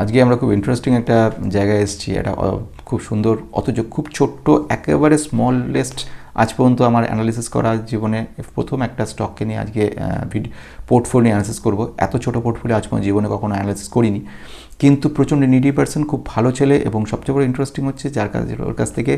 আজকে আমরা খুব ইন্টারেস্টিং একটা জায়গায় এসেছি এটা খুব সুন্দর, অথচ খুব ছোট্ট, একেবারে স্মলেস্ট আজ পর্যন্ত আমার অ্যানালিসিস করা জীবনে প্রথম একটা স্টককে নিয়ে আজকে পোর্টফোলিও অ্যানালিসিস করব। এত ছোট পোর্টফোলিও আজ পর্যন্ত জীবনে কখনো অ্যানালিসিস করিনি। কিন্তু প্রচণ্ড নিডি পার্সন খুব ভালো ছেলে এবং সবচেয়ে বড় ইন্টারেস্টিং হচ্ছে যার কাছ ওর কাছ থেকে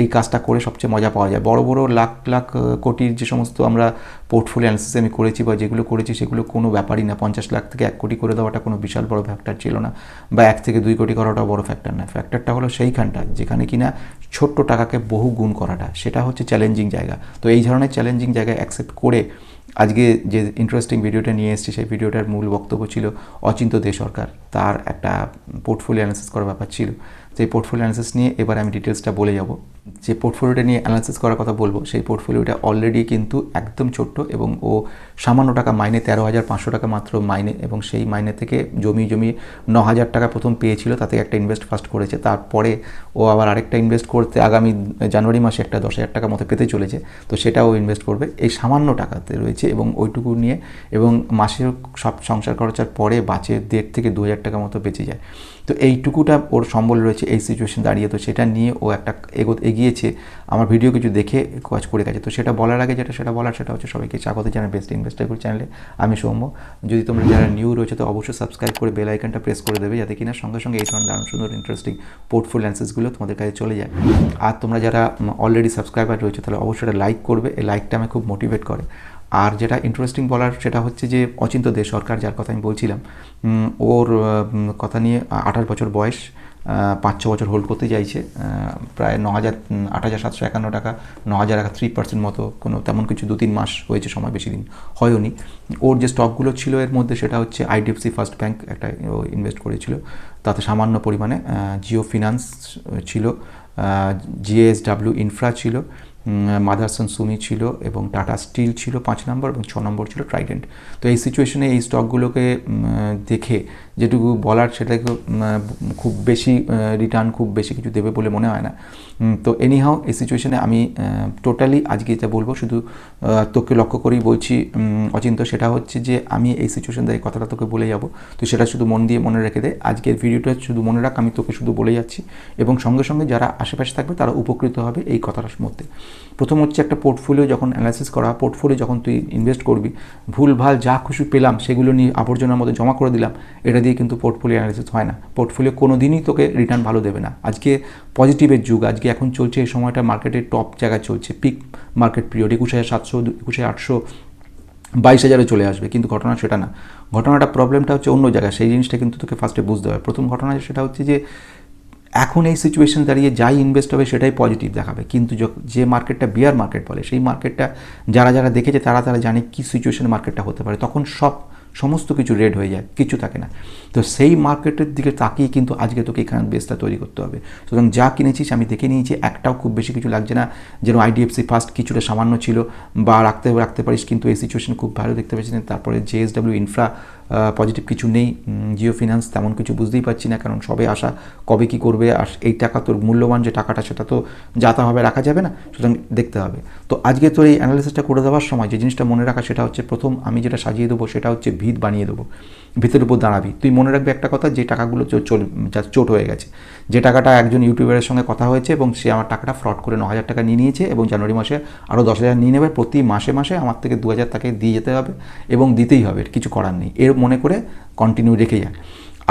এই কাজটা করে সবচেয়ে মজা পাওয়া যায়। বড় বড় লাখ লাখ কোটির যে সমস্ত আমরা পোর্টফোলিও অ্যানালিসিস আমি করেছি বা যেগুলো করেছি সেগুলো কোনো ব্যাপারই না। পঞ্চাশ লাখ থেকে এক কোটি করে দেওয়াটা কোনো বিশাল বড় ফ্যাক্টর ছিল না বা এক থেকে দুই কোটি করাটাও বড় ফ্যাক্টর না। ফ্যাক্টরটা হলো সেইখানটা, যেখানে কিনা ছোট্ট টাকাকে বহু গুণ করাটা। সেটা হচ্ছে চ্যালেঞ্জিং জায়গা। তো এই ধরনের চ্যালেঞ্জিং জায়গায় অ্যাকসেপ্ট করে আজকে যে ইন্টারেস্টিং ভিডিওটা নিয়ে এসেছি, সেই ভিডিওটার মূল বক্তব্য ছিল অচিন্ত দে সরকার। তার একটা পোর্টফোলিও অ্যানালিসিস করার ব্যাপার ছিল। সেই পোর্টফোলিও অ্যানালিসিস নিয়ে এবার আমি ডিটেলসটা বলে যাব। যে পোর্টফোলিওটা নিয়ে অ্যানালিসিস করার কথা বলব, সেই পোর্টফোলিওটা অলরেডি কিন্তু একদম ছোট্ট এবং ও সামান্য টাকা মাইনে তেরো হাজার পাঁচশো টাকা মাত্র মাইনে এবং সেই মাইনে থেকে জমি জমি ন হাজার টাকা প্রথম পেয়েছিল, তাতে একটা ইনভেস্ট ফার্স্ট করেছে। তারপরে ও আবার আরেকটা ইনভেস্ট করতে আগামী জানুয়ারি মাসে একটা দশ হাজার টাকা মতো পেতে চলেছে। তো সেটা ও ইনভেস্ট করবে। এই সামান্য টাকাতে রয়েছে এবং ওইটুকু নিয়ে এবং মাসে সব সংসার খরচার পরে বাঁচে দেড় থেকে দু হাজার টাকা মতো বেঁচে যায়। তো এইটুকুটা ওর সম্বল রয়েছে। এই সিচুয়েশন দাঁড়িয়ে, তো সেটা নিয়ে ও একটা এগো, এগিয়েছে। আমার ভিডিও কিছু দেখে কাজ করে গেছে। তো সেটা বলার আগে যেটা, সেটা বলার, সেটা হচ্ছে সবাইকে স্বাগত জানাই বেস্ট ইনভেস্টার চ্যানেলে আমি সৌম্য। যদি তোমরা যারা নিউ রয়েছে, তো অবশ্যই সাবস্ক্রাইব করে বেল আইকনটা প্রেস করে দেবে, যাতে কিনা সঙ্গে সঙ্গে এই ধরনের দারুণ, সুন্দর ইন্টারেস্টিং পোর্টফোলিও অ্যান্সেসগুলো তোমাদের কাছে চলে যায়। আর তোমরা যারা অলরেডি সাবস্ক্রাইবার রয়েছে, তাহলে অবশ্যই লাইক করবে। এই লাইকটা আমাকে খুব মোটিভেট করে। আর যেটা ইন্টারেস্টিং বলার সেটা হচ্ছে যে অচিন্ত দে সরকার, যার কথা আমি বলছিলাম ওর কথা নিয়ে আঠাশ বছর বয়স পাঁচ ছ বছর হোল্ড করতে চাইছে প্রায় ন হাজার আট হাজার সাতশো একান্ন টাকা, ন হাজার টাকা থ্রি পার্সেন্ট মতো কোনো তেমন কিছু দু তিন মাস হয়েছে, সময় বেশি দিন হয়নি। ওর যে স্টকগুলো ছিল এর মধ্যে সেটা হচ্ছে আইডিএফসি ফার্স্ট ব্যাংক একটা ইনভেস্ট করেছিল, তাতে সামান্য পরিমাণে জিও ফিনান্স ছিল জিএসডাব্লিউ ইনফ্রা ছিল মাদারসন সুমি ছিল এবং টাটা স্টিল ছিল পাঁচ নম্বর এবং ছ নম্বর ছিল ট্রাইডেন্ট। তো এই সিচুয়েশনে এই স্টকগুলোকে দেখে যেটুকু বলার সেটাকে খুব বেশি রিটার্ন খুব বেশি কিছু দেবে বলে মনে হয় না। তো এনিহাও এই সিচুয়েশনে আমি টোটালি আজকে যেটা বলব শুধু তোকে লক্ষ্য করেই বলছি অচিন্ত সেটা হচ্ছে যে আমি এই সিচুয়েশন দিয়ে কথাটা তোকে বলে যাব। তো সেটা শুধু মন দিয়ে মনে রেখে দে। আজকের ভিডিওটা শুধু মনে রাখ, আমি তোকে শুধু বলে যাচ্ছি। এবং সঙ্গে সঙ্গে যারা আশেপাশে থাকবে তারা উপকৃত হবে এই কথাটার মধ্যে। প্রথম হচ্ছে একটা পোর্টফোলিও যখন অ্যানালাইসিস করা পোর্টফোলিও যখন তুই ইনভেস্ট করবি ভুলভাল যা খুশি পেলাম, সেগুলো নিয়ে আবর্জনার মধ্যে জমা করে দিলাম, এটা দিয়ে কিন্তু পোর্টফোলিও অ্যানালাইসিস হয় না। পোর্টফোলিও কোনো দিনই তোকে রিটার্ন ভালো দেবে না। আজকে পজিটিভের যুগ, আজকে এখন চলছে এই সময়টা মার্কেটের টপ জায়গায় চলছে পিক মার্কেট পিরিয়ড একুশ হাজার সাতশো, একুশ হাজার আটশো, বাইশ হাজারে চলে আসবে, কিন্তু ঘটনা সেটা না। ঘটনাটা প্রবলেমটা হচ্ছে অন্য জায়গায়, সেই জিনিসটা কিন্তু তোকে ফার্স্টে বুঝতে হবে। প্রথম ঘটনা সেটা হচ্ছে যে এখন এই সিচুয়েশন দাঁড়িয়ে যাই ইনভেস্ট হবে সেটাই পজিটিভ দেখাবে। কিন্তু যে মার্কেটটা বিয়ার মার্কেট বলে, সেই মার্কেটটা যারা যারা দেখেছে তারা তারা জানে কী সিচুয়েশন মার্কেটটা হতে পারে। তখন সব সমস্ত কিছু রেড হয়ে যায়, কিছু থাকে না। তো সেই মার্কেটের দিকে তাকিয়ে কিন্তু আজকে তোকে এখানে বেসটা তৈরি করতে হবে। সুতরাং যা কিনেছিস আমি দেখে নিয়েছি, একটাও খুব বেশি কিছু লাগছে না। যেন আইডিএফসি ফার্স্ট কিছুটা সামান্য ছিল, বা রাখতে রাখতে পারিস কিন্তু এই সিচুয়েশন খুব ভালো দেখতে পাচ্ছি না। তারপরে জেএসডাব্লিউ ইনফ্রা পজিটিভ কিছু নেই। জিও ফিনান্স তেমন কিছু বুঝতেই পারছি না, কারণ সবে আসা, কবে কি করবে, আর এই টাকা তোর মূল্যবান যে টাকাটা, সেটা তো যাতা হবে রাখা যাবে না, সুতরাং দেখতে হবে। তো আজকে তোর এই অ্যানালিসিসটা করে দেওয়ার সময় যে জিনিসটা মনে রাখা, সেটা হচ্ছে প্রথম আমি যেটা সাজিয়ে দেবো, সেটা হচ্ছে ভিত বানিয়ে দেবো, ভিতের উপর দাঁড়াবি। তুই মনে রাখবি একটা কথা, যে টাকাগুলো চল যা চোট হয়ে গেছে। যে টাকাটা একজন ইউটিউবারের সঙ্গে কথা হয়েছে এবং সে আমার টাকাটা ফ্রড করে ন হাজার টাকা নিয়ে নিয়েছে এবং জানুয়ারি মাসে আরও দশ হাজার নিয়ে নেবে, প্রতি মাসে মাসে আমার থেকে দু হাজার তাকে দিয়ে যেতে হবে এবং দিতেই হবে, কিছু করার নেই। এর মনে করে কন্টিনিউ রেখে যায়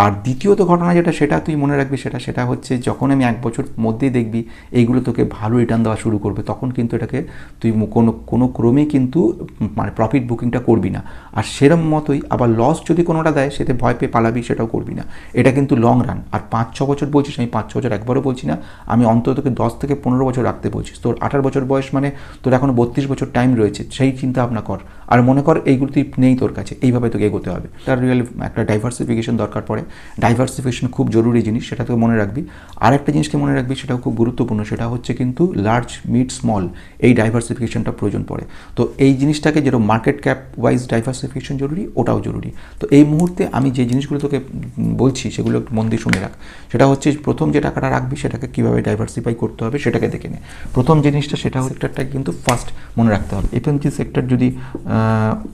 আর দ্বিতীয়ত ঘটনা যেটা, সেটা তুই মনে রাখবি, সেটা সেটা হচ্ছে যখন আমি এক বছর মধ্যেই দেখবি এইগুলো তোকে ভালো রিটার্ন দেওয়া শুরু করবে, তখন কিন্তু এটাকে তুই কোনো কোনো ক্রমে কিন্তু মানে প্রফিট বুকিংটা করবি না। আর সেরম মতোই আবার লস যদি কোনোটা দেয়, সেতে ভয় পেয়ে পালাবি, সেটাও করবি না। এটা কিন্তু লং রান আর পাঁচ, ছ বছর বলছিস, আমি পাঁচ, ছ বছর একবারও বলছি না, আমি অন্তত তোকে দশ থেকে পনেরো বছর রাখতে বলছিস তোর আঠারো বছর বয়স মানে তোর এখনও বত্রিশ বছর টাইম রয়েছে, সেই চিন্তা ভাবনা কর। আর মনে কর, এইগুলো তুই নেই তোর কাছে, এইভাবে তোকে এগোতে হবে। তার রিয়েল একটা ডাইভার্সিফিকেশন দরকার পড়ে। ডাইভার্সিফিকেশন খুব জরুরি জিনিস, সেটা তোকে মনে রাখবি। আরেকটা জিনিসকে মনে রাখবি, সেটাও খুব গুরুত্বপূর্ণ, সেটা হচ্ছে কিন্তু লার্জ মিড স্মল এই ডাইভার্সিফিকেশনটা প্রয়োজন পড়ে। তো এই জিনিসটাকে যেরকম মার্কেট ক্যাপ ওয়াইজ ডাইভার্সিফিকেশন জরুরি, ওটাও জরুরি। তো এই মুহূর্তে আমি যে জিনিসগুলো তোকে বলছি, সেগুলো একটু মন দিয়ে শুনে রাখ। সেটা হচ্ছে প্রথম যে টাকাটা রাখবি, সেটাকে কীভাবে ডাইভার্সিফাই করতে হবে, সেটাকে দেখে নে। প্রথম জিনিসটা সেটা সেক্টরটা কিন্তু ফার্স্ট মনে রাখতে হবে। এফএমজি সেক্টর যদি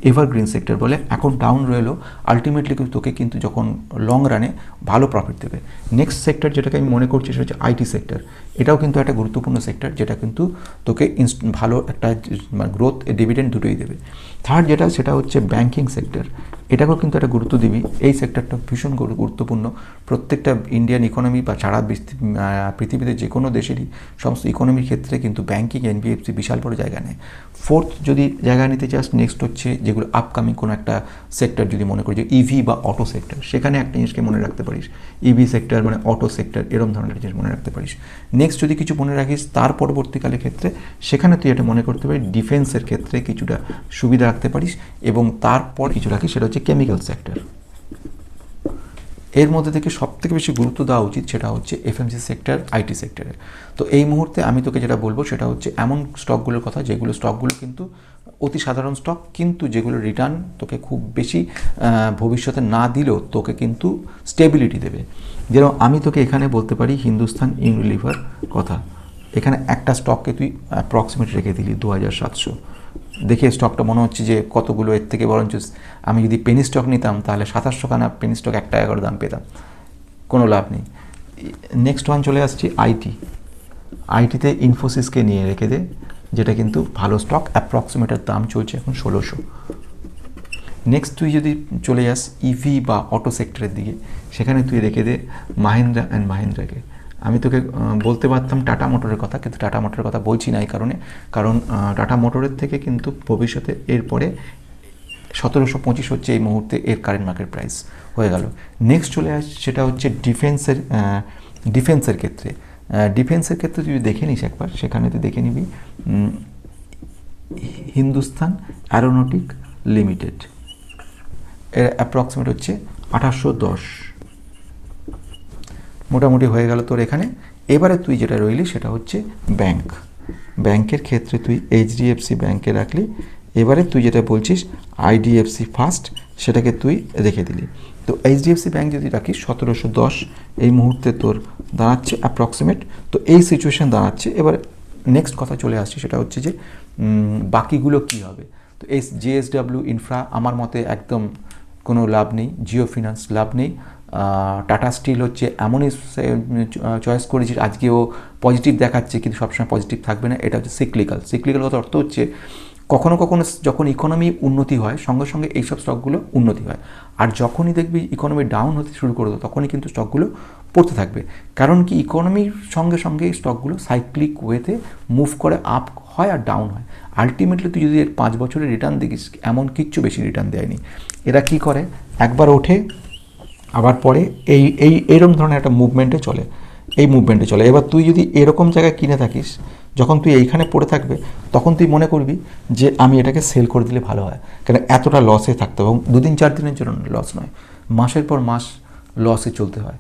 এভারগ্রিন সেক্টর বলে, এখন ডাউন রইল আলটিমেটলি তোকে কিন্তু যখন লং রানে ভালো প্রফিট দেবে। নেক্সট সেক্টর যেটাকে আমি মনে করছি সেটা হচ্ছে আইটি সেক্টর এটাও কিন্তু একটা গুরুত্বপূর্ণ সেক্টর যেটা কিন্তু তোকে ভালো একটা গ্রোথ ডিভিডেন্ড দুটোই দেবে। থার্ড যেটা, সেটা হচ্ছে ব্যাঙ্কিং সেক্টর এটাকেও কিন্তু একটা গুরুত্ব দিবি। এই সেক্টরটা ভীষণ গুরুত্বপূর্ণ। প্রত্যেকটা ইন্ডিয়ান ইকোনমি বা সারা পৃথিবীতে যে কোনো দেশেরই সমস্ত ইকোনমির ক্ষেত্রে কিন্তু ব্যাঙ্কিং এনবিএফসি বিশাল বড় জায়গা নেয়। ফোর্থ যদি জায়গা নিতে চাস নেক্সট হচ্ছে যেগুলো আপকামিং কোনো একটা সেক্টর যদি মনে করি যে ইভি বা অটো সেক্টর সেখানে একটা জিনিসকে মনে রাখতে পারিস। ইভি সেক্টর মানে অটো সেক্টর এরম ধরনের জিনিস মনে রাখতে পারিস। নেক্সট যদি কিছু মনে রাখিস, তার পরবর্তীকালে ক্ষেত্রে সেখানে তুই এটা মনে করতে পারিস ডিফেন্সের ক্ষেত্রে কিছুটা সুবিধা রাখতে পারিস এবং তারপর কিছু রাখিস, সেটা হচ্ছে কেমিক্যাল সেক্টর এর মধ্যে থেকে সব থেকে বেশি গুরুত্ব দেওয়া উচিত সেটা হচ্ছে এফএমসি সেক্টর আইটি সেক্টরে তো এই মুহূর্তে আমি তোকে যেটা বলব সেটা হচ্ছে এমন স্টকগুলোর কথা যেগুলো স্টকগুলো কিন্তু অতি সাধারণ স্টক কিন্তু যেগুলো রিটার্ন তোকে খুব বেশি ভবিষ্যতে না দিলেও তোকে কিন্তু স্টেবিলিটি দেবে। যেরকম আমি তোকে এখানে বলতে পারি হিন্দুস্তান ইউনিলিভার কথা। এখানে একটা স্টককে তুই অ্যাপ্রক্সিমেট রেখে দিলি দু হাজার সাতশো। দেখে স্টকটা মনে হচ্ছে যে কতগুলো এর থেকে বরঞ্চ আমি যদি পেনি স্টক নিতাম, তাহলে সাতাশশো খানা পেনি স্টক এক টাকা করে দাম পেতাম। কোনো লাভ নেই। নেক্সট ওয়ান চলে আসছি আইটি আইটিতে ইনফোসিসকে নিয়ে রেখে দে, যেটা কিন্তু ভালো স্টক অ্যাপ্রক্সিমেটের দাম চলছে এখন ষোলোশো। নেক্সট তুই যদি চলে যাস ইভি বা অটো সেক্টরের দিকে, সেখানে তুই রেখে দে মাহিন্দ্রা অ্যান্ড মাহিন্দ্রাকে আমি তোকে বলতে পারতাম টাটা মোটরের কথা, কিন্তু টাটা মোটরের কথা বলছি না এই কারণে। কারণ টাটা মোটরের থেকে কিন্তু ভবিষ্যতে এরপরে সতেরোশো পঁচিশ হচ্ছে এই মুহূর্তে এর কারেন্ট মার্কেট প্রাইস হয়ে গেল। নেক্সট চলে আসছে সেটা হচ্ছে ডিফেন্সের ডিফেন্সের ক্ষেত্রে। ডিফেন্সের ক্ষেত্রে তুই দেখে নিস একবার, সেখানে তুই দেখে নিবি হিন্দুস্তান অ্যারোনটিক লিমিটেড এর অ্যাপ্রক্সিমেট হচ্ছে আঠাশশো দশ। মোটামুটি হয়ে গেল তোর এখানে। এবারে তুই যেটা রইলি সেটা হচ্ছে ব্যাংক ব্যাংকের ক্ষেত্রে তুই এইচডিএফসি ব্যাংকে রাখলি। এবারে তুই যেটা বলছিস, আইডিএফসি ফার্স্ট সেটাকে তুই রেখে দিলি। তো এইচডিএফসি ব্যাংক যদি রাখিস, সতেরোশো দশ, এই মুহূর্তে তোর দাঁড়াচ্ছে অ্যাপ্রক্সিমেট তো এই সিচুয়েশন দাঁড়াচ্ছে। এবার নেক্সট কথা চলে আসছে, সেটা হচ্ছে যে বাকিগুলো কি হবে? তো এস জেএসডাব্লিউ ইনফ্রা আমার মতে একদম কোনো লাভ নেই জিও ফিনান্স লাভ নেই। টাটা স্টিল হচ্ছে এমনই চয়েস করেছি, আজকেও পজিটিভ দেখাচ্ছে, কিন্তু সবসময় পজিটিভ থাকবে না, এটা হচ্ছে সিক্লিক্যাল সিক্লিক্যাল কথা অর্থ হচ্ছে কখনো কখনো যখন ইকোনমি উন্নতি হয়, সঙ্গে সঙ্গে এইসব স্টকগুলো উন্নতি হয়। আর যখনই দেখবি ইকোনমি ডাউন হতে শুরু করবে, তখনই কিন্তু স্টকগুলো পড়তে থাকবে। কারণ কি ইকোনমির সঙ্গে সঙ্গে স্টকগুলো সাইক্লিক ওয়েতে মুভ করে আপ হয় আর ডাউন হয়। আলটিমেটলি তুই যদি এর পাঁচ বছরের রিটার্ন দেখিস, এমন কিচ্ছু বেশি রিটার্ন দেয়নি। এরা কি করে? একবার ওঠে আবার পরে এই এই এরকম ধরনের একটা মুভমেন্টে চলে। এই মুভমেন্টে চলে। এবার তুই যদি এরকম জায়গায় কিনে থাকিস, যখন তুই এইখানে পড়ে থাকবে, তখন তুই মনে করবি যে আমি এটাকে সেল করে দিলে ভালো হয়। কেন এতটা লসে থাকতে হবে। এবং দুদিন, চার দিনের জন্য লস নয়। মাসের পর মাস লসে চলতে হয়।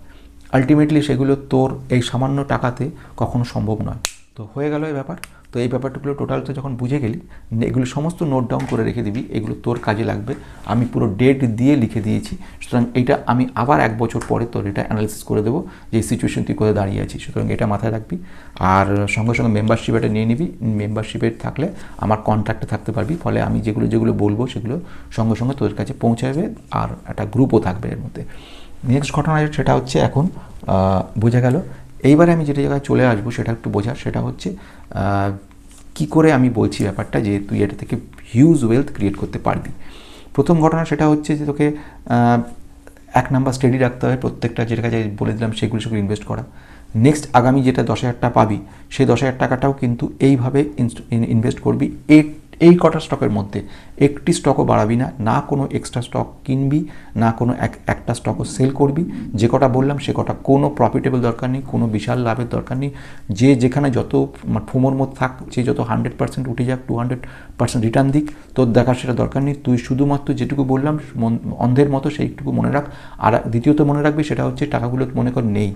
আলটিমেটলি সেগুলো তোর এই সামান্য টাকাতে কখনো সম্ভব নয়। তো হয়ে গেল এই ব্যাপার। তো এই ব্যাপারগুলো টোটালটা যখন বুঝে গেলি, এগুলো সমস্ত নোট ডাউন করে রেখে দিবি, এগুলো তোর কাজে লাগবে। আমি পুরো ডেট দিয়ে লিখে দিয়েছি, সুতরাং এটা আমি আবার এক বছর পরে তোর এটা অ্যানালিসিস করে দেবো যে সিচুয়েশন তুই কোথায় দাঁড়িয়ে আছিস। সুতরাং এটা মাথায় রাখবি। আর সঙ্গে সঙ্গে মেম্বারশিপ এটা নিয়ে নিবি। মেম্বারশিপে থাকলে আমার কন্ট্যাক্টে থাকতে পারবি, ফলে আমি যেগুলো যেগুলো বলব সেগুলো সঙ্গে সঙ্গে তোর কাছে পৌঁছাবে আর একটা গ্রুপও থাকবে এর মধ্যে। নেক্সট ঘটনা সেটা হচ্ছে এখন বোঝা গেল এইবারে আমি যেটা জায়গায় চলে আসব সেটা একটু বোঝার, সেটা হচ্ছে কি করে আমি বলছি ব্যাপারটা যে তুই এটা থেকে হিউজ ওয়েলথ ক্রিয়েট করতে পারবি। প্রথম ঘটনা সেটা হচ্ছে যে তোকে এক নাম্বার স্টেডি রাখতে হবে প্রত্যেকটা যেটা কাজে বলে দিলাম সেগুলো সেগুলো ইনভেস্ট করা। নেক্সট আগামী যেটা দশ হাজার টাকা পাবি, সেই দশ হাজার টাকাটাও কিন্তু এইভাবে ইনভেস্ট করবি এই এই কটা স্টকের মধ্যে একটি স্টকও বাড়াবি না না কোনো এক্সট্রা স্টক কিনবি, না কোনো এক একটা স্টকও সেল করবি। যে কটা বললাম, সে কটা কোনো প্রফিটেবল দরকার নেই, কোনো বিশাল লাভের দরকার নেই। যে যেখানে যত ফুমোর মধ্যে থাক যে যত হান্ড্রেড পার্সেন্ট উঠে যাক টু হান্ড্রেড পার্সেন্ট রিটার্ন দিক, তোর দেখার সেটা দরকার নেই। তুই শুধুমাত্র যেটুকু বললাম অন্ধের মতো সেইটুকু মনে রাখ। আর দ্বিতীয়ত মনে রাখবি সেটা হচ্ছে টাকাগুলো মনে কর নেই।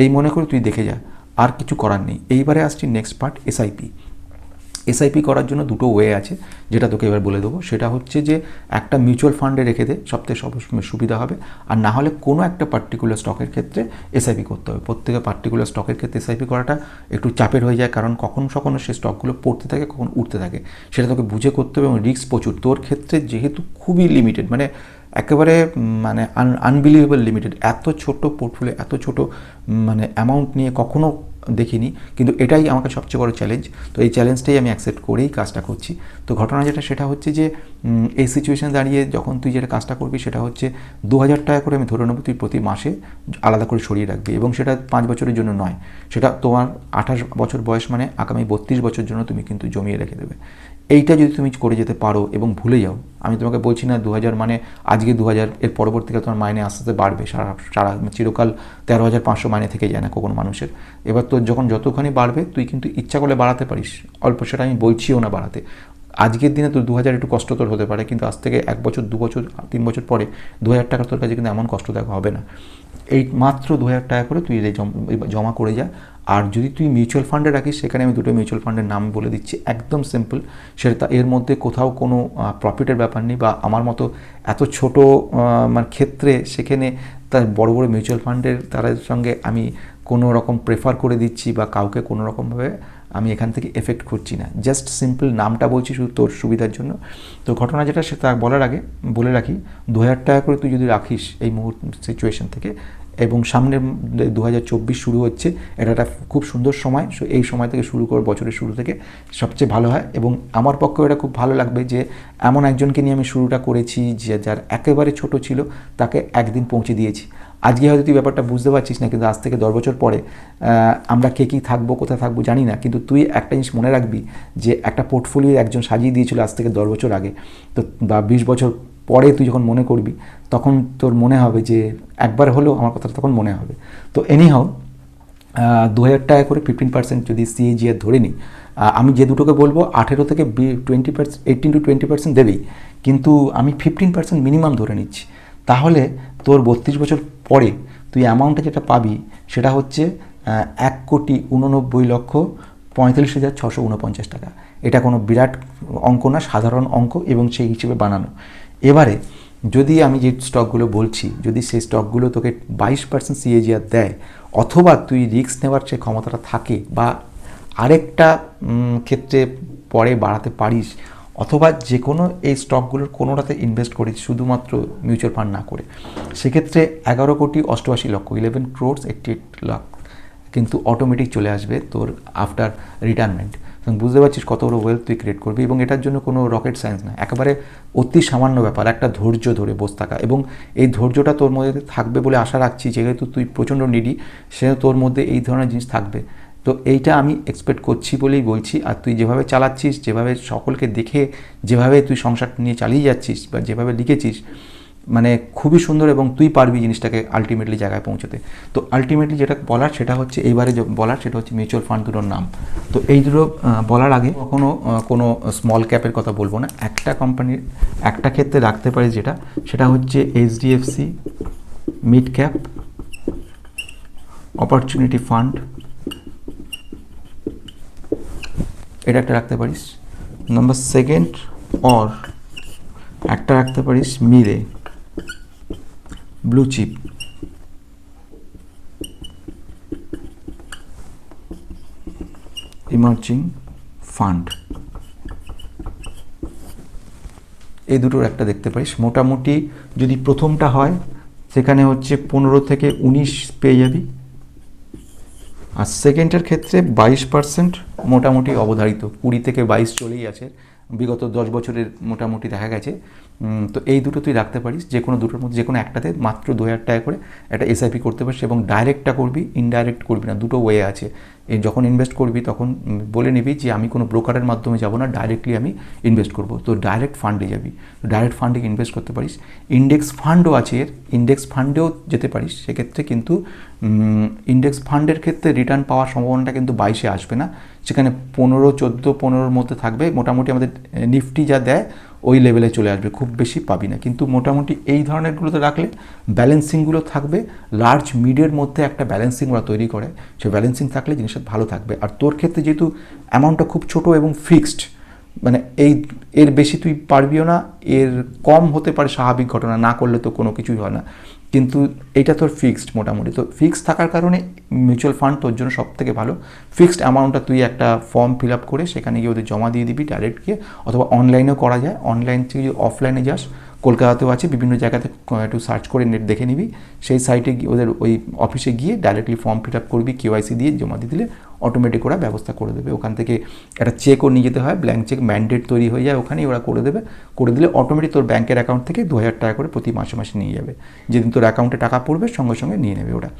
এই মনে করে তুই দেখে যা, আর কিছু করার নেই। এইবারে আসছি নেক্সট পার্ট এসআইপি এসআইপি করার জন্য দুটো ওয়ে আছে, যেটা তোকে এবার বলে দেবো। সেটা হচ্ছে যে, একটা মিউচুয়াল ফান্ডে রেখে দে, সবথেকে সব সুবিধা হবে। আর না হলে কোনো একটা পার্টিকুলার স্টকের ক্ষেত্রে এসআইপি করতে হবে। প্রত্যেকে পার্টিকুলার স্টকের ক্ষেত্রে এসআইপি করাটা একটু চাপের হয়ে যায়, কারণ কখনো কখনো সেই স্টকগুলো পড়তে থাকে, কখন উঠতে থাকে। সেটা তোকে বুঝে করতে হবে এবং রিস্ক প্রচুর। তোর ক্ষেত্রে যেহেতু খুবই লিমিটেড মানে একেবারে মানে আনবিলিভেবল লিমিটেড এত ছোট পোর্টফোলিও এত ছোট মানে অ্যামাউন্ট নিয়ে কখনো দেখিনি, কিন্তু এটাই আমাকে সবচেয়ে বড় চ্যালেঞ্জ তো এই চ্যালেঞ্জটাই আমি অ্যাকসেপ্ট করেই কাজটা করছি। তো ঘটনা যেটা, সেটা হচ্ছে যে এই সিচুয়েশান দাঁড়িয়ে যখন তুই যেটা কাজটা করবি, সেটা হচ্ছে দু হাজার টাকা করে আমি ধরে নেব তুই প্রতি মাসে আলাদা করে সরিয়ে রাখবি। এবং সেটা পাঁচ বছরের জন্য নয়, সেটা তোমার আঠাশ বছর বয়স মানে আগামী বত্রিশ বছর জন্য তুমি কিন্তু জমিয়ে রেখে দেবে। এইটা যদি তুমি করে যেতে পারো এবং ভুলে যাও, আমি তোমাকে বলছি না দু হাজার মানে আজকে দু হাজার এর পরবর্তীকালে তোমার মাইনে আস্তে আস্তে বাড়বে, সারা সারা চিরকাল তেরো হাজার পাঁচশো মাইনে থেকে যায় না কোনো মানুষের। এবার তোর যখন যতখানি বাড়বে, তুই কিন্তু ইচ্ছা করলে বাড়াতে পারিস, অল্প সেটা আমি বলছিও না বাড়াতে। আজকের দিনে তোর দু হাজার একটু কষ্টতর হতে পারে, কিন্তু আজ থেকে এক বছর, দু বছর, তিন বছর পরে দু হাজার টাকা তোর কাছে কিন্তু এমন কষ্টদায়ক হবে না। এই মাত্র দু হাজার টাকা করে তুই জমা করে যা। আর যদি তুই মিউচুয়াল ফান্ডে রাখিস, সেখানে আমি দুটো মিউচুয়াল ফান্ডের নাম বলে দিচ্ছি, একদম সিম্পল সেটা এর মধ্যে কোথাও কোনো প্রফিটের ব্যাপার নেই বা আমার মতো এত ছোট মানে ক্ষেত্রে সেখানে তার বড় বড় মিউচুয়াল ফান্ডের তাদের সঙ্গে আমি কোনো রকম প্রেফার করে দিচ্ছি বা কাউকে কোনো রকমভাবে আমি এখান থেকে এফেক্ট করছি না। জাস্ট সিম্পল নামটা বলছি শুধু তোর সুবিধার জন্য। তো ঘটনা যেটা সেটা বলার আগে বলে রাখি দু হাজার টাকা করে তুই যদি রাখিস এই মুহূর্ত সিচুয়েশন থেকে, এবং সামনের দু শুরু হচ্ছে, এটা একটা খুব সুন্দর সময়, সো এই সময় থেকে শুরু করে, বছরের শুরু থেকে সবচেয়ে ভালো হয়। এবং আমার পক্ষেও এটা খুব ভালো লাগবে যে, এমন একজনকে নিয়ে আমি শুরুটা করেছি যে, যার একেবারে ছোট ছিল, তাকে একদিন পৌঁছে দিয়েছি। আজকে হয়তো তুই ব্যাপারটা বুঝতে পারছিস না, কিন্তু আজ থেকে দশ বছর পরে আমরা কে কী থাকব, কোথায় থাকব জানি না, কিন্তু তুই একটা জিনিস মনে রাখবি যে একটা পোর্টফোলিও একজন সাজিয়ে দিয়েছিল আজ থেকে দশ বছর আগে। তো বা বিশ বছর পরে তুই যখন মনে করবি, তখন তোর মনে হবে যে একবার হলেও আমার কথাটা তখন মনে হবে। তো এনি এনিহাও দু হাজার টাকা করে ফিফটিন পার্সেন্ট যদি সিএজিআর ধরে নিই আমি যে দুটোকে বলব, আঠেরো থেকে twenty percent eighteen to twenty percent দেবেই। কিন্তু আমি ফিফটিন পার্সেন্ট মিনিমাম ধরে নিচ্ছি। তাহলে তোর বত্রিশ বছর পরে তুই অ্যামাউন্টটা যেটা পাবি সেটা হচ্ছে এক কোটি উননব্বই লক্ষ পঁয়তাল্লিশ হাজার ছশো উনপঞ্চাশ টাকা। এটা কোনো বিরাট অঙ্ক না, সাধারণ অঙ্ক এবং সেই হিসেবে বানানো। এবারে যদি আমি যে স্টকগুলো বলছি, যদি সেই স্টকগুলো তোকে বাইশ পার্সেন্ট সিএজিআর দেয়, অথবা তুই রিস্ক নেওয়ার সে ক্ষমতাটা থাকে বা আরেকটা ক্ষেত্রে পরে বাড়াতে পারিস অথবা যে কোনো এই স্টকগুলোর কোনোটাতে ইনভেস্ট করিস শুধুমাত্র মিউচুয়াল ফান্ড না করে। সেক্ষেত্রে এগারো কোটি অষ্টআশি লক্ষ eleven crores eighty eight lakh কিন্তু অটোমেটিক চলে আসবে তোর আফটার রিটায়ারমেন্ট বুঝতে পারছিস কত বড় ওয়েলথ তুই ক্রিয়েট করবি এবং এটার জন্য কোনো রকেট সায়েন্স না। একেবারে অতি সামান্য ব্যাপার, একটা ধৈর্য ধরে বসে থাকা এবং এই ধৈর্যটা তোর মধ্যে থাকবে বলে আশা রাখছি। যেহেতু তুই প্রচণ্ড নিডি সে তোর মধ্যে এই ধরনের জিনিস থাকবে। তো এইটা আমি এক্সপেক্ট করছি বলেই বলছি। আর তুই যেভাবে চালাচ্ছিস, যেভাবে সকলকে দেখে, যেভাবে তুই সংসার নিয়ে চালিয়ে যাচ্ছিস বা যেভাবে লিখেছিস মানে খুবই সুন্দর এবং তুই পারবি জিনিসটাকে আলটিমেটলি জায়গায় পৌঁছতে। তো আলটিমেটলি যেটা বলার সেটা হচ্ছে এইবারে বলার সেটা হচ্ছে মিউচুয়াল ফান্ড দুটোর নাম। তো এই দুটো বলার আগে কখনো কোনো স্মল ক্যাপের কথা বলব না। একটা কোম্পানির একটা ক্ষেত্রে রাখতে পারি যেটা, সেটা হচ্ছে HDFC mid cap opportunity fund এটা একটা রাখতে পারিস। নাম্বার সেকেন্ড অর একটা রাখতে পারিস মিলে। ব্লু চিপ ইমার্জিং ফান্ড এই দুটোর একটা দেখতে পারিস। মোটামুটি যদি প্রথমটা হয়, সেখানে হচ্ছে পনেরো থেকে উনিশ পেয়ে যাবি। আর সেকেন্ডের ক্ষেত্রে বাইশ পার্সেন্ট মোটামুটি অবধারিত। কুড়ি থেকে বাইশ চলেই আছে। বিগত দশ বছরের মোটামুটি দেখা গেছে। তো এই দুটো তুই রাখতে পারিস, যে কোনো দুটোর মধ্যে, যে কোনো একটাতে মাত্র দু হাজার টাকা করে একটা এসআইপি করতে পারিস এবং ডাইরেক্টটা করবি ইনডাইরেক্ট করবি না, দুটো ওয়ে আছে। যখন ইনভেস্ট করবি তখন বলে নিবি যে আমি কোনো ব্রোকারের মাধ্যমে যাব না ডাইরেক্টলি আমি ইনভেস্ট করব। তো ডাইরেক্ট ফান্ডে যাবি। ডাইরেক্ট ফান্ডে ইনভেস্ট করতে পারিস। ইন্ডেক্স ফান্ডও আছে এর। ইন্ডেক্স ফান্ডেও যেতে পারিস। সেক্ষেত্রে কিন্তু ইন্ডেক্স ফান্ডের ক্ষেত্রে রিটার্ন পাওয়ার সম্ভাবনাটা কিন্তু বাইশে আসবে না। সেখানে পনেরো, চোদ্দ, পনেরোর মধ্যে থাকবে। মোটামুটি আমাদের নিফটি যা দেয় ওই লেভেলে চলে আসবে, খুব বেশি পাবি না। কিন্তু মোটামুটি এই ধরনেরগুলোতে রাখলে ব্যালেন্সিংগুলো থাকবে লার্জ মিডের মধ্যে একটা ব্যালেন্সিং ওরা তৈরি করে। সে ব্যালেন্সিং থাকলে জিনিসটা ভালো থাকবে। আর তোর ক্ষেত্রে যেহেতু অ্যামাউন্টটা খুব ছোট এবং ফিক্সড মানে এই, এর বেশি তুই পারবিও না, এর কম হতে পারে স্বাভাবিক ঘটনা, না করলে তো কোনো কিছুই হয় না। কিন্তু এটা তোর ফিক্সড মোটামুটি। তো ফিক্সড থাকার কারণে মিউচুয়াল ফান্ড তোর জন্য সব থেকে ভালো। ফিক্সড অ্যামাউন্টটা তুই একটা ফর্ম ফিল আপ করে সেখানে গিয়ে ওদের জমা দিয়ে দিবি ডাইরেক্ট গিয়ে, অথবা অনলাইনেও করা যায়। অনলাইন থেকে যদি অফলাইনে যাস কলকাতাতেও আছে, বিভিন্ন জায়গাতে একটু সার্চ করে নেট দেখে নিবি। সেই সাইটে গিয়ে ওদের ওই অফিসে গিয়ে ডাইরেক্টলি ফর্ম ফিল আপ করবি কেওয়াইসি দিয়ে জমা দিয়ে দিলে অটোমেটিক ওরা ব্যবস্থা করে দেবে। ওখান থেকে একটা চেকও নিয়ে যেতে হয় ব্ল্যাঙ্ক চেক ম্যান্ডেট তৈরি হয়ে যায়, ওখানেই ওরা করে দেবে। করে দিলে অটোমেটিক তোর ব্যাংকের অ্যাকাউন্ট থেকে দু হাজার টাকা করে প্রতি মাসে মাসে নিয়ে যাবে। যেদিন তোর অ্যাকাউন্টে টাকা পড়বে, সঙ্গে সঙ্গে নিয়ে নেবে ওরা।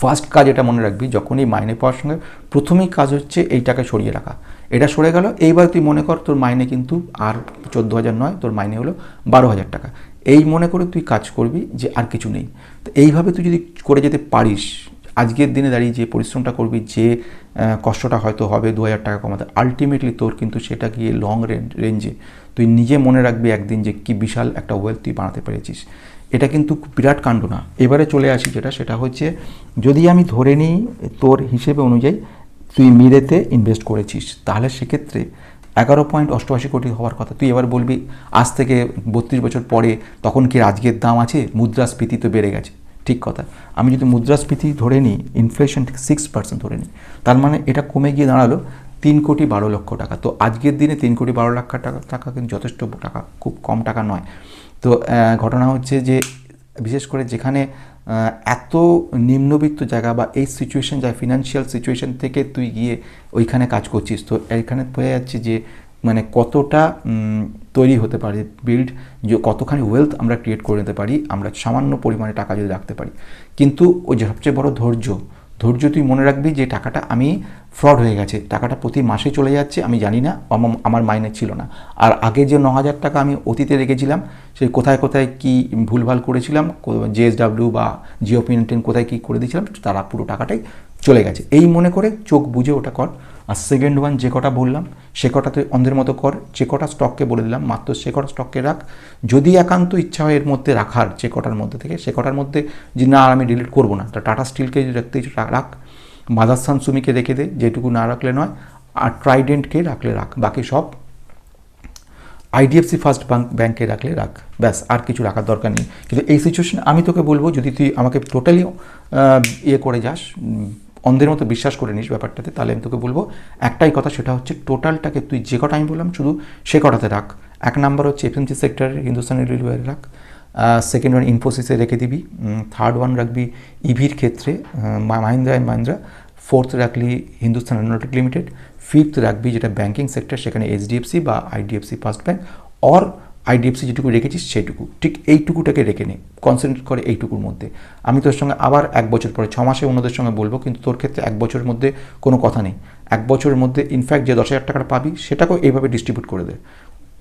ফার্স্ট কাজ এটা মনে রাখবি, যখনই মাইনে পাওয়ার সঙ্গে প্রথমেই কাজ হচ্ছে এই টাকা সরিয়ে রাখা। এটা সরে গেল। এইবার তুই মনে কর তোর মাইনে কিন্তু আর চোদ্দ হাজার নয়, তোর মাইনে হলো বারো হাজার টাকা। এই মনে করে তুই কাজ করবি যে আর কিছু নেই। তো এইভাবে তুই যদি করে যেতে পারিস, আজকের দিনে দাঁড়িয়ে যে পরিশ্রমটা করবি, যে কষ্টটা হয়তো হবে দু হাজার টাকা কমাতে আলটিমেটলি তোর কিন্তু সেটা গিয়ে লং রেঞ্জে তুই নিজে মনে রাখবি একদিন যে কি বিশাল একটা ওয়েলথ তুই বানাতে পেরেছিস। এটা কিন্তু বিরাট কাণ্ড না। এবারে চলে আসি যেটা, সেটা হচ্ছে যদি আমি ধরে নিই তোর হিসেবে অনুযায়ী তুই মিরেতে ইনভেস্ট করেছিস, তাহলে সেক্ষেত্রে এগারো পয়েন্ট অষ্টআশি কোটি হওয়ার কথা। তুই এবার বলবি, আজ থেকে বত্রিশ বছর পরে তখন কি আজকের দাম আছে? মুদ্রাস্ফীতি তো বেড়ে গেছে। ঠিক কথা। আমি যদি মুদ্রাস্ফীতি ধরে নিই ইনফ্লেশন সিক্স পার্সেন্ট ধরে নিই, তার মানে এটা কমে গিয়ে দাঁড়াল তিন কোটি বারো লক্ষ টাকা। তো আজকের দিনে তিন কোটি বারো লাখ টাকা টাকা কিন্তু যথেষ্ট টাকা, খুব কম টাকা নয়। তো ঘটনা হচ্ছে যে, বিশেষ করে যেখানে এত নিম্নবিত্ত জায়গা বা এই সিচুয়েশন যা ফিনান্সিয়াল সিচুয়েশন থেকে তুই গিয়ে ওইখানে কাজ করছিস, তো এখানে বোঝা যাচ্ছে যে মানে কতটা তৈরি হতে পারে বিল্ড যে কতখানি ওয়েলথ আমরা ক্রিয়েট করে নিতে পারি, আমরা সামান্য পরিমাণে টাকা যদি রাখতে পারি। কিন্তু ওই সবচেয়ে বড় ধৈর্য ধৈর্য তুই মনে রাখবি যে টাকাটা আমি ফ্রড হয়ে গেছে, টাকাটা প্রতি মাসে চলে যাচ্ছে, আমি জানি না, আমার- মাইনে ছিল না। আর আগে যে ন হাজার টাকা আমি অতীতে রেখেছিলাম সে কোথায় কোথায় কি ভুলভাল করেছিলাম জেএসডাব্লিউ বা জিও পেন্টেন কোথায় কী করে দিয়েছিলাম, তারা পুরো টাকাটাই চলে গেছে। এই মনে করে চোখ বুঝে ওটা কর। আর সেকেন্ড ওয়ান যে কটা বললাম, সে কটা তুই অন্ধের মতো কর, যে কটা স্টককে বলে দিলাম, মাত্র সে কটা স্টককে রাখ। যদি একান্ত ইচ্ছা হয় এর মধ্যে রাখার, যে কটার মধ্যে থেকে, সে কটার মধ্যে যে না, আর আমি ডিলিট করব না। তা টাটা স্টিলকে রাখতে রাখ। মাদারসান সুমিকে রেখে দে, যেটুকু না রাখলে নয়, আর ট্রাইডেন্টকে রাখলে রাখ। বাকি সব আইডিএফসি ফার্স্ট ব্যাঙ্ক ব্যাংকে রাখলে রাখ। ব্যাস, আর কিছু রাখার দরকার নেই। কিন্তু এই সিচুয়েশন আমি তোকে বলব, যদি তুই আমাকে টোটালি ইয়ে করে যাস অন্ধের মতো বিশ্বাস করে নিস ব্যাপারটাতে, তাহলে আমি তোকে বলব, একটাই কথা সেটা হচ্ছে টোটালটাকে তুই যে কটা আমি বললাম শুধু সে কটাতে রাখ। এক নাম্বার হচ্ছে এফএমসি সেক্টরে হিন্দুস্তান রেলওয়ে রাখ। সেকেন্ড ওয়ান ইনফোসিসে রেখে দিবি। থার্ড ওয়ান রাখবি ইভির ক্ষেত্রে মাহিন্দ্রা অ্যান্ড মাহিন্দ্রা। ফোর্থ রাখলি হিন্দুস্তান এরোনটিক লিমিটেড ফিফথ রাখবি যেটা ব্যাঙ্কিং সেক্টর সেখানে এইচডিএফসি বা IDFC first bank or IDFC যেটুকু রেখেছিস সেইটুকু ঠিক এইটুকুটাকে রেখে নে। কনসেন্ট্রেট করে এইটুকুর মধ্যে। আমি তোর সঙ্গে আবার এক বছর পরে, ছ মাসে অন্যদের সঙ্গে বলব, কিন্তু তোর ক্ষেত্রে এক বছরের মধ্যে কোনো কথা নেই। এক বছরের মধ্যে ইনফ্যাক্ট যে দশ হাজার টাকাটা পাবি, সেটাকেও এইভাবে ডিস্ট্রিবিউট করে দে।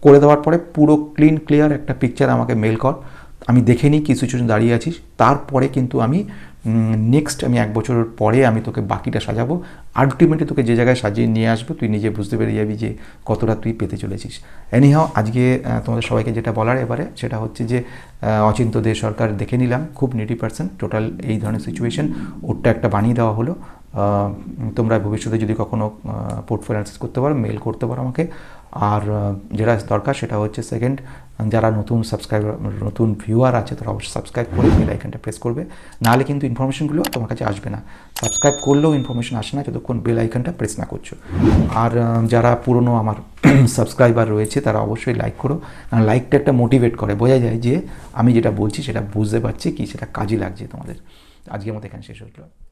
করে দেওয়ার পরে পুরো ক্লিন ক্লিয়ার একটা পিকচার আমাকে মেল কর। আমি দেখে নিই কি সিচুয়েশন দাঁড়িয়ে আছিস। তারপরে কিন্তু আমি নেক্সট আমি এক বছরের পরে আমি তোকে বাকিটা সাজাবো। আলটিমেটলি তোকে যে জায়গায় সাজিয়ে নিয়ে আসব, তুই নিজে বুঝতে পেরে যাবি যে কতটা তুই পেতে চলেছিস। এনিহাও আজকে তোমাদের সবাইকে যেটা বলার এবারে, সেটা হচ্ছে যে অচিন্ত দে সরকার দেখে নিলাম, খুব নিটি পার্সেন্ট টোটাল এই ধরনের সিচুয়েশন ওরটা একটা বানিয়ে দেওয়া হলো। তোমরা ভবিষ্যতে যদি কখনো পোর্টফোলিও করতে পারো মেল করতে পারো আমাকে। আর যেটা দরকার সেটা হচ্ছে সেকেন্ড যারা নতুন সাবস্ক্রাইবার নতুন ভিউয়ার আছে তারা অবশ্যই সাবস্ক্রাইব করে বেল আইকনটা প্রেস করবে। নাহলে কিন্তু ইনফরমেশনগুলো তোমার কাছে আসবে না। সাবস্ক্রাইব করলেও ইনফরমেশন আসে না, যতক্ষণ বেল আইকনটা প্রেস না করছ। আর যারা পুরনো আমার সাবস্ক্রাইবার রয়েছে তারা অবশ্যই লাইক করো। কারণ লাইকটা একটা মোটিভেট করে। বোঝা যায় যে আমি যেটা বলছি সেটা বুঝতে পারছি কি সেটা কাজে লাগছে তোমাদের। আজকের মতো এখানে শেষ হলো।